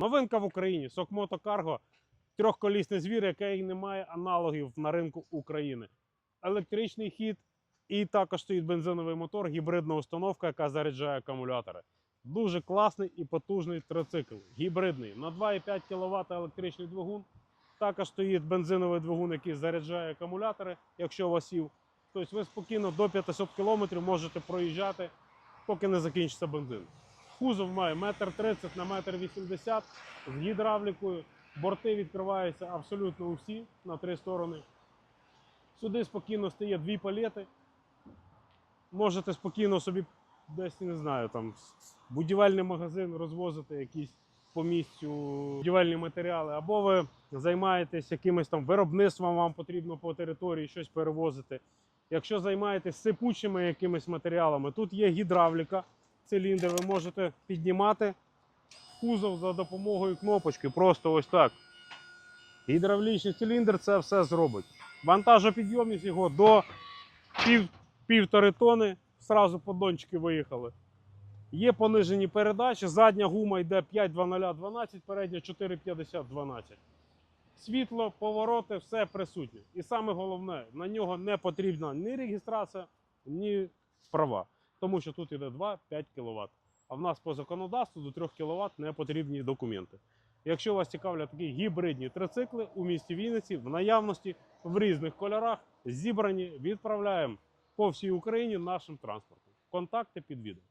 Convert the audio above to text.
Новинка в Україні Сокмото Карго трьохколісний звір, який не має аналогів на ринку України. Електричний хід і також стоїть бензиновий мотор, гібридна установка, яка заряджає акумулятори. Дуже класний і потужний трицикл. Гібридний на 2,5 кВт електричний двигун. Також стоїть бензиновий двигун, який заряджає акумулятори, якщо у вас сів. Тобто ви спокійно до 500 км можете проїжджати, поки не закінчиться бензин. Кузов має 1,30 на 1,80 м з гідравлікою. Борти відкриваються абсолютно усі на три сторони. Сюди спокійно стає дві палети. Можете спокійно собі десь, не знаю, там будівельний магазин розвозити якісь по місцю будівельні матеріали, або ви займаєтесь якимось там виробництвом, вам потрібно по території щось перевозити. Якщо займаєтесь сипучими якимись матеріалами, тут є гідравліка, циліндр, ви можете піднімати кузов за допомогою кнопочки, просто ось так. Гідравлічний циліндр це все зробить. Вантажопідйомність його до пів, півтори тони, зразу поддончики виїхали. Є понижені передачі, задня гума йде 5.0012, передня 4.50-12. Світло, повороти, все присутнє. І саме головне, на нього не потрібна ні реєстрація, ні права. Тому що тут йде 2-5 кВт. А в нас по законодавству до 3 кВт не потрібні документи. Якщо вас цікавлять такі гібридні трицикли у місті Вінниці в наявності в різних кольорах, зібрані, відправляємо по всій Україні нашим транспортом. Контакти під відео.